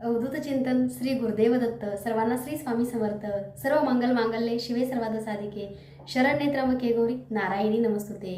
अवधूत चिंतन श्री गुरुदेव दत्त सर्वांना श्री स्वामी समर्थ सर्व मंगल मांगल्ये शिवे सर्वाद साधिके शरण त्र्यंबके गौरी नारायणी नमस्तुते.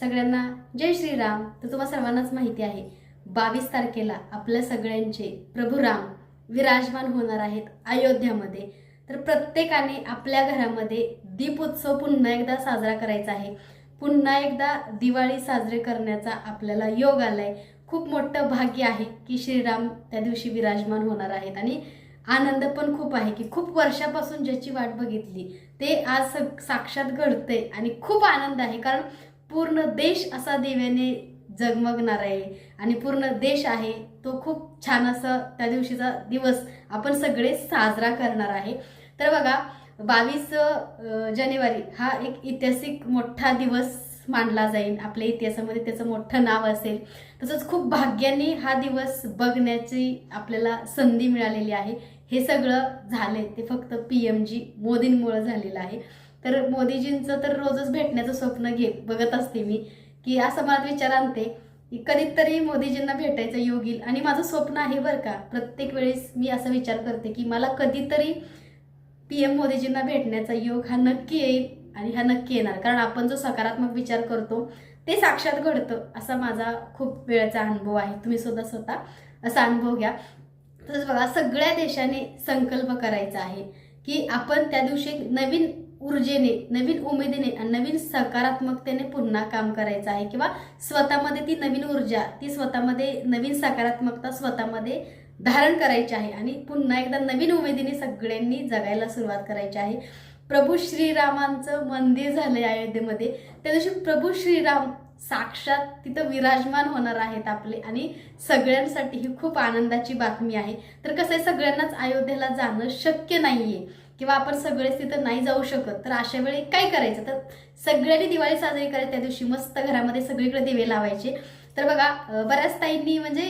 सगळ्यांना जय श्रीराम. तर तुम्हा सर्वांनाच माहिती आहे बावीस तारखेला आपल्या सगळ्यांचे प्रभू राम विराजमान होणार आहेत अयोध्यामध्ये. तर प्रत्येकाने आपल्या घरामध्ये दीपोत्सव पुन्हा एकदा साजरा करायचा आहे. पुन्हा एकदा दिवाळी साजरी करण्याचा आपल्याला योग आलाय. खूप मोठं भाग्य आहे की श्रीराम त्या दिवशी विराजमान होणार आहेत. आणि आनंद पण खूप आहे की खूप वर्षापासून ज्याची वाट बघितली ते आज साक्षात घडते आणि खूप आनंद आहे. कारण पूर्ण देश असा देव्याने जगमगणार आहे आणि पूर्ण देश आहे तो खूप छान असं त्या दिवशीचा दिवस आपण सगळे साजरा करणार आहे. तर बघा बावीस जानेवारी हा एक ऐतिहासिक मोठा दिवस मानला जाईल. आपल्या इतिहासामध्ये त्याचं मोठं नाव असेल. तसंच खूप भाग्याने हा दिवस बघण्याची आपल्याला संधी मिळालेली आहे. हे सगळं झालंय. ते फक्त पी एम जी मोदींमुळं झालेलं आहे. तर मोदीजींचं तर रोजच भेटण्याचं स्वप्न घेत बघत असते मी. की असं मला विचार आणते. की कधीतरी मोदीजींना भेटायचं योग येईल. आणि माझं स्वप्न आहे बरं का. प्रत्येक वेळेस मी असा विचार करते की मला कधीतरी पी एम मोदीजींना भेटण्याचा योग हा नक्की येईल. आणि हा नक्की येणार. कारण आपण जो सकारात्मक विचार करतो ते साक्षात घडतं. असा माझा खूप वेळेचा अनुभव आहे. तुम्ही सुद्धा स्वतः असा अनुभव घ्या. तसंच बघा सगळ्या देशाने संकल्प करायचा आहे की आपण त्या दिवशी नवीन ऊर्जेने नवीन उमेदीने आणि नवीन सकारात्मकतेने पुन्हा काम करायचं आहे. किंवा स्वतःमध्ये ती नवीन ऊर्जा ती स्वतःमध्ये नवीन सकारात्मकता स्वतःमध्ये धारण करायची आहे. आणि पुन्हा एकदा नवीन उमेदीने सगळ्यांनी जगायला सुरुवात करायची आहे. प्रभू श्रीरामांचं मंदिर झालंय अयोध्येमध्ये. त्या दिवशी प्रभू श्रीराम साक्षात तिथं विराजमान होणार आहेत आपले आणि सगळ्यांसाठी ही खूप आनंदाची बातमी आहे. तर कसं आहे सगळ्यांनाच अयोध्येला जाणं शक्य नाहीये किंवा आपण सगळेच तिथं नाही जाऊ शकत तर अशा वेळी काय करायचं? तर सगळ्यांनी दिवाळी साजरी करायची त्या दिवशी मस्त घरामध्ये सगळीकडे दिवे लावायचे. तर बघा बऱ्याच ताईंनी म्हणजे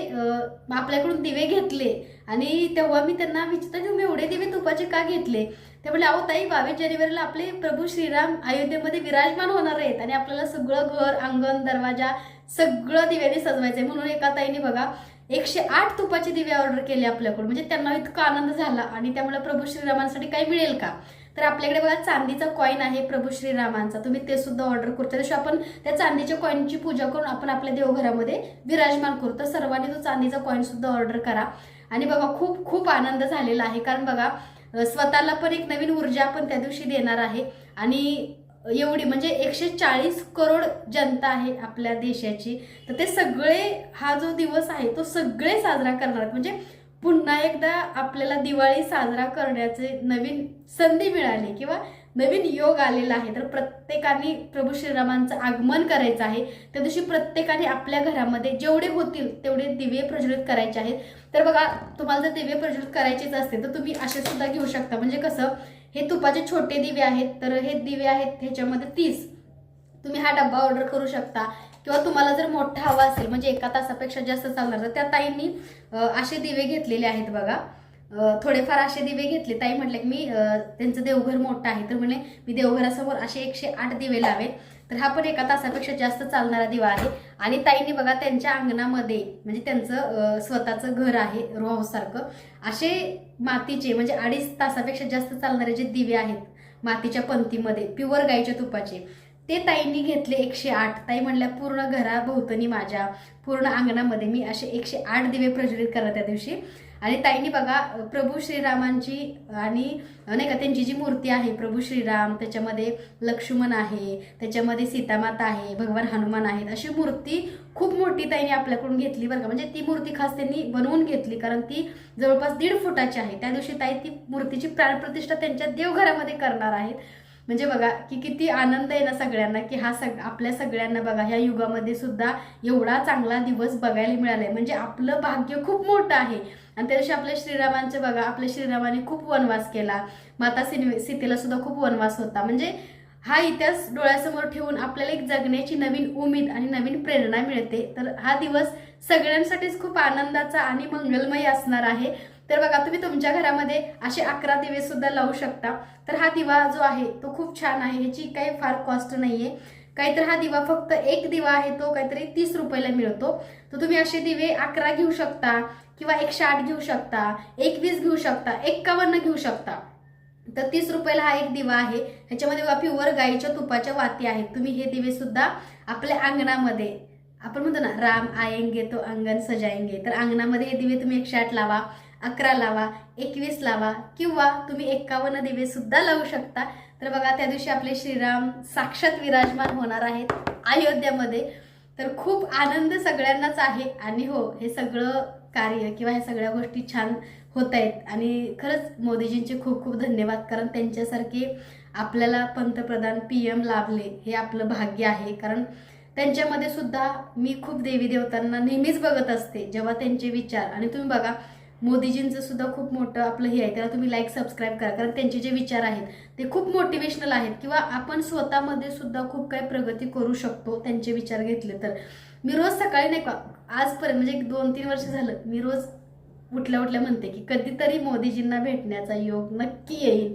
आपल्याकडून दिवे घेतले आणि तेव्हा मी त्यांना विचारते तुम्ही एवढे दिवे तुपाचे का घेतले? ते अहो ताई बावीस जानेवारीला आपले प्रभू श्रीराम अयोध्येमध्ये विराजमान होणार आहेत आणि आपल्याला सगळं घर अंगण दरवाजा सगळं दिव्याने सजवायचंय. म्हणून एका ताईने बघा एकशे आठ तुपाचे दिवे ऑर्डर केले आपल्याकडून. म्हणजे त्यांना इतका आनंद झाला आणि त्यामुळे प्रभू श्रीरामांसाठी काही मिळेल का? तर आपल्याकडे बघा चांदीचा कॉईन आहे प्रभू श्रीरामांचा. तुम्ही ते सुद्धा ऑर्डर करू. त्या दिवशी आपण त्या चांदीच्या कॉईनची पूजा करून आपण आपल्या देवघरामध्ये विराजमान करू. तर सर्वांनी तो चांदीचा कॉईन सुद्धा ऑर्डर करा. आणि बघा खूप खूप आनंद झालेला आहे. कारण बघा स्वतःला पण एक नवीन ऊर्जा आपण त्या दिवशी देणार आहे. आणि एवढी म्हणजे एकशे चाळीस करोड जनता आहे आपल्या देशाची. तर ते सगळे हा जो दिवस आहे तो सगळे साजरा करणार. म्हणजे पुन्हा एकदा आपल्याला दिवाळी साजरा करण्याचे नवीन संधी मिळाली किंवा नवीन योग आलेला आहे तर प्रत्येकाने प्रभू श्रीरामांचं आगमन करायचं आहे. त्या दिवशी प्रत्येकाने आपल्या घरामध्ये जेवढे होतील तेवढे दिवे प्रज्वलित करायचे आहेत. तर बघा तुम्हाला जर दिवे प्रज्वलित करायचेच असते तर तुम्ही असे सुद्धा घेऊ शकता. म्हणजे कसं हे तुपाचे छोटे दिवे आहेत तर हे दिवे आहेत ह्याच्यामध्ये तीस. तुम्ही हा डब्बा ऑर्डर करू शकता. किंवा तुम्हाला जर मोठा हवा असेल म्हणजे एका तासापेक्षा जास्त चालणार तर त्या ताईंनी असे दिवे घेतलेले आहेत बघा. थोडेफार असे दिवे घेतले. ताई म्हटले की मी त्यांचं देवघर मोठं आहे. तर म्हणे मी देवघरासमोर असे एकशे आठ दिवे लावे तर हा पण एका तासापेक्षा जास्त चालणारा दिवा आहे. आणि ताईंनी बघा त्यांच्या अंगणामध्ये म्हणजे त्यांचं स्वतःचं घर आहे रो असे मातीचे म्हणजे अडीच तासापेक्षा जास्त चालणारे जे दिवे आहेत मातीच्या पंथीमध्ये प्युअर गाईच्या तुपाचे ते ताईंनी घेतले एकशे आठ. ताई म्हणल्या पूर्ण घराभोवतणी माझ्या पूर्ण अंगणामध्ये मी असे एकशे आठ दिवे प्रज्वलित करत त्या दिवशी. आणि ताईंनी बघा प्रभू श्रीरामांची आणि नाही का त्यांची जी मूर्ती आहे प्रभू श्रीराम त्याच्यामध्ये लक्ष्मण आहे त्याच्यामध्ये सीतामाता आहे भगवान हनुमान आहेत अशी मूर्ती खूप मोठी ताईने आपल्याकडून घेतली बरं का. म्हणजे ती मूर्ती खास त्यांनी बनवून घेतली कारण ती जवळपास दीड फुटाची आहे. त्या दिवशी ताई ती मूर्तीची प्राणप्रतिष्ठा त्यांच्या देवघरामध्ये करणार आहेत. म्हणजे बघा की किती आनंद आहे ना सगळ्यांना की हा सग आपल्या सगळ्यांना बघा ह्या युगामध्ये सुद्धा एवढा चांगला दिवस बघायला मिळालाय. म्हणजे आपलं भाग्य खूप मोठं आहे. आणि त्या दिवशी आपल्या श्रीरामांचे बघा आपल्या श्रीरामाने खूप वनवास केला. माता सिने सीतेला सुद्धा खूप वनवास होता. म्हणजे हा इतिहास डोळ्यासमोर ठेवून आपल्याला एक जगण्याची नवीन उमेद आणि नवीन प्रेरणा मिळते. तर हा दिवस सगळ्यांसाठीच खूप आनंदाचा आणि मंगलमय असणार आहे. तर बघा तुम्ही तुमच्या घरामध्ये असे अकरा दिवे सुद्धा लावू शकता. तर हा दिवा जो आहे तो खूप छान आहे. ह्याची काही फार कॉस्ट नाहीये. काहीतरी हा दिवा फक्त एक दिवा आहे तो काहीतरी तीस रुपयाला मिळतो. तर तुम्ही असे दिवे अकरा घेऊ शकता किंवा एकशे आठ घेऊ शकता एकवीस घेऊ शकता एक्कावन्न घेऊ शकता. तर तीस रुपयाला हा एक दिवा आहे. ह्याच्यामध्ये बघा प्युअर गाईच्या तुपाच्या वाती आहेत. तुम्ही हे दिवे सुद्धा आपल्या अंगणामध्ये आपण म्हणतो ना राम आयेंगे तो अंगण सजाएंगे तर अंगणामध्ये हे दिवे तुम्ही एकशे आठ लावा. अकरा लावा एकवीस लावा किंवा तुम्ही एक्कावन्न दिवे सुद्धा लावू शकता. तर बघा त्या दिवशी आपले श्रीराम साक्षात विराजमान होणार आहेत अयोध्यामध्ये. तर खूप आनंद सगळ्यांनाच आहे. आणि हो हे सगळं कार्य किंवा ह्या सगळ्या गोष्टी छान होत आहेत. आणि खरंच मोदीजींचे खूप खूप धन्यवाद. कारण त्यांच्यासारखे आपल्याला पंतप्रधान पी एम लाभले हे आपलं भाग्य आहे. कारण त्यांच्यामध्ये सुद्धा मी खूप देवी देवतांना नेहमीच बघत असते जेव्हा त्यांचे विचार. आणि तुम्ही बघा मोदीजींचं सुद्धा खूप मोठं आपलं हे आहे. त्याला तुम्ही लाईक सबस्क्राईब करा. कारण त्यांचे जे विचार आहेत ते खूप मोटिवेशनल आहेत. किंवा आपण स्वतःमध्ये सुद्धा खूप काही प्रगती करू शकतो त्यांचे विचार घेतले तर. मी रोज सकाळी नाही का आजपर्यंत म्हणजे एक दोन तीन वर्ष झालं मी रोज उठल्या उठल्या म्हणते की कधीतरी मोदीजींना भेटण्याचा योग नक्की येईल.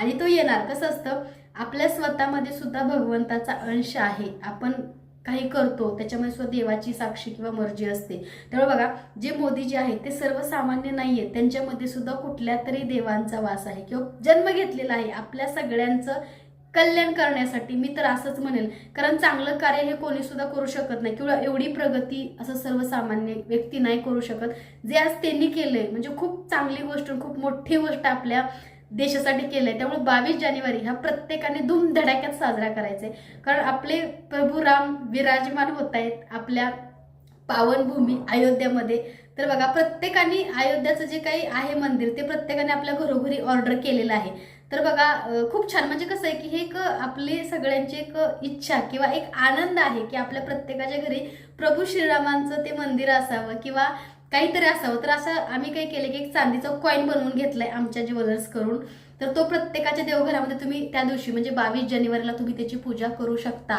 आणि तो येणार. कसं असतं आपल्या स्वतःमध्ये सुद्धा भगवंताचा अंश आहे. आपण काही करतो त्याच्यामध्ये सुद्धा देवाची साक्षी किंवा मर्जी असते. त्यामुळे बघा जे मोदीजी आहेत ते सर्वसामान्य नाही आहेत त्यांच्यामध्ये सुद्धा कुठल्या तरी देवांचा वास आहे किंवा जन्म घेतलेला आहे. आपल्या सगळ्यांचं कल्याण करण्यासाठी मी तर असंच म्हणेल कारण चांगलं कार्य हे कोणी सुद्धा करू शकत नाही किंवा एवढी प्रगती असं सर्वसामान्य व्यक्ती नाही करू शकत. जे आज त्यांनी केलंय म्हणजे खूप चांगली गोष्ट खूप मोठी गोष्ट आपल्या देशासाठी केलंय. त्यामुळे बावीस जानेवारी हा प्रत्येकाने धूमधडाक्यात साजरा करायचा आहे कारण आपले प्रभू राम विराजमान होत आहेत आपल्या पावनभूमी अयोध्यामध्ये. तर बघा प्रत्येकाने अयोध्याचं जे काही आहे मंदिर ते प्रत्येकाने आपल्या घरोघरी ऑर्डर केलेलं आहे. तर बघा खूप छान. म्हणजे कसं आहे की हे एक आपली सगळ्यांची एक इच्छा किंवा एक आनंद आहे की आपल्या प्रत्येकाच्या घरी प्रभू श्रीरामांचं ते मंदिर असावं किंवा काहीतरी असावं. तर असं आम्ही काय केलं की एक चांदीचं कॉईन बनवून घेतलंय आमच्या ज्वेलर्स करून तर तो प्रत्येकाच्या देवघरामध्ये तुम्ही त्या दिवशी म्हणजे बावीस जानेवारीला तुम्ही त्याची पूजा करू शकता.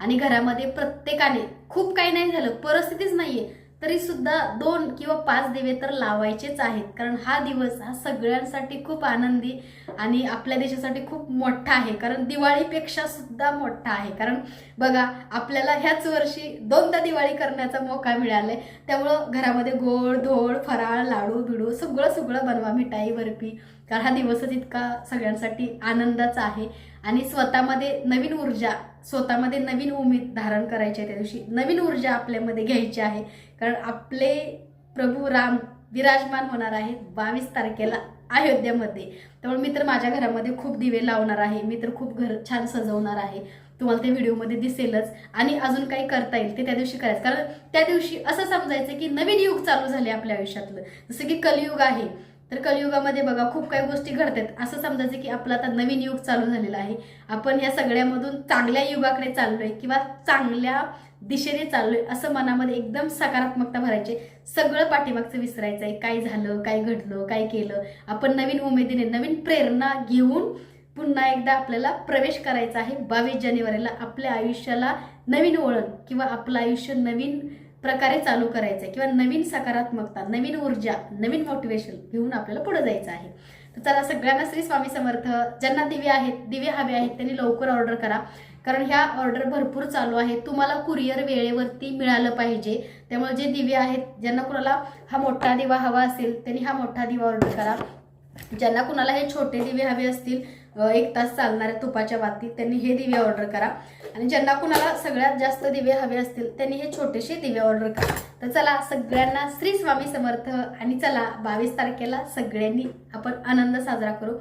आणि घरामध्ये प्रत्येकाने खूप काही नाही झालं परिस्थितीच नाहीये. तरी सुद्धा दोन किंवा पाच दिवे तर लावायचेच आहेत. कारण हा दिवस हा सगळ्यांसाठी खूप आनंदी आणि आपल्या देशासाठी खूप मोठा आहे. कारण दिवाळीपेक्षा सुद्धा मोठा आहे. कारण बघा आपल्याला ह्याच वर्षी दोनदा दिवाळी करण्याचा मौका आहे त्यामुळं घरामध्ये गोड धोड फराळ लाडू बिडू सगळं सगळं बनवा. मिठाई बर्फी. कारण हा दिवसच इतका सगळ्यांसाठी आनंदाचा आहे. आणि स्वतःमध्ये नवीन ऊर्जा स्वतःमध्ये नवीन उमेद धारण करायची आहे त्या दिवशी. नवीन ऊर्जा आपल्यामध्ये घ्यायची आहे. कारण आपले प्रभू राम विराजमान होणार आहेत बावीस तारखेला अयोध्यामध्ये. त्यामुळे मी तर माझ्या घरामध्ये खूप दिवे लावणार आहे. मी तर खूप घर छान सजवणार आहे. तुम्हाला ते व्हिडिओमध्ये दिसेलच. आणि अजून काही करता येईल ते त्या दिवशी करायचं. कारण त्या दिवशी असं समजायचं की नवीन युग चालू झाले आपल्या आयुष्यातलं. जसं की कलियुग आहे. तर कलियुगामध्ये बघा खूप काही गोष्टी घडतात. असं समजायचं की आपलं आता नवीन युग चालू झालेलं आहे. आपण या सगळ्यामधून चांगल्या युगाकडे चाललोय किंवा चांगल्या दिशेने चाललोय असं मनामध्ये एकदम सकारात्मकता भरायची. सगळं पाठीमागचं विसरायचं आहे. काय झालं काय घडलं काय केलं? आपण नवीन उमेदीने नवीन प्रेरणा घेऊन पुन्हा एकदा आपल्याला प्रवेश करायचा आहे. बावीस जानेवारीला आपल्या आयुष्याला नवीन वळण किंवा आपलं आयुष्य नवीन प्रकारे चालू करायचं आहे किंवा नवीन सकारात्मकता नवीन ऊर्जा नवीन मोटिवेशन घेऊन आपल्याला पुढे जायचं आहे. तर चला सगळ्यांना श्री स्वामी समर्थ ज्यांना दिवे आहेत दिवे हवे आहेत त्यांनी लवकर ऑर्डर करा. कारण ह्या ऑर्डर भरपूर चालू आहेत. तुम्हाला कुरिअर वेळेवरती मिळालं पाहिजे. त्यामुळे जे दिवे आहेत ज्यांना कुणाला हा मोठा दिवा हवा असेल त्यांनी हा मोठा दिवा ऑर्डर करा. ज्यांना कुणाला हे छोटे दिवे हवे असतील एक तास चालणाऱ्या तुपाच्या बाबतीत त्यांनी हे दिवे ऑर्डर करा. आणि ज्यांना कुणाला सगळ्यात जास्त दिवे हवे असतील त्यांनी हे छोटेसे दिवे ऑर्डर करा. तर चला सगळ्यांना श्री स्वामी समर्थ आणि चला बावीस तारखेला सगळ्यांनी आपण आनंद साजरा करू.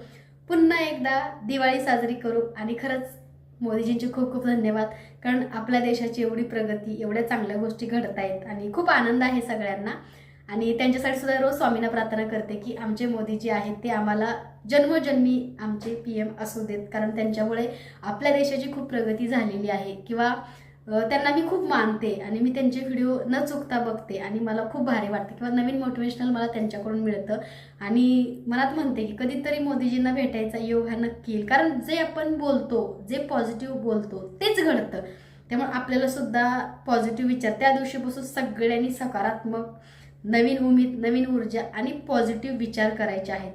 पुन्हा एकदा दिवाळी साजरी करू आणि खरंच मोदीजींचे खूप खूप धन्यवाद. कारण आपल्या देशाची एवढी प्रगती एवढ्या चांगल्या गोष्टी घडत आहेत आणि खूप आनंद आहे सगळ्यांना. आणि त्यांच्यासाठी सुद्धा रोज स्वामींना प्रार्थना करते की आमचे मोदी जे आहेत ते आम्हाला जन्मोजन्मी आमचे पी एम असू देत. कारण त्यांच्यामुळे आपल्या देशाची खूप प्रगती झालेली आहे. किंवा त्यांना मी खूप मानते आणि मी त्यांचे व्हिडिओ न चुकता बघते आणि मला खूप भारी वाटते. किंवा नवीन मोटिवेशनल मला त्यांच्याकडून मिळतं. आणि मनात म्हणते की कधीतरी मोदीजींना भेटायचा योग हा नक्की येईल. कारण जे आपण बोलतो जे पॉझिटिव्ह बोलतो तेच घडतं. त्यामुळे आपल्याला सुद्धा पॉझिटिव्ह विचार. त्या दिवशीपासून सगळ्यांनी सकारात्मक नवीन उमेद नवीन ऊर्जा आणि पॉझिटिव्ह विचार करायचे आहेत.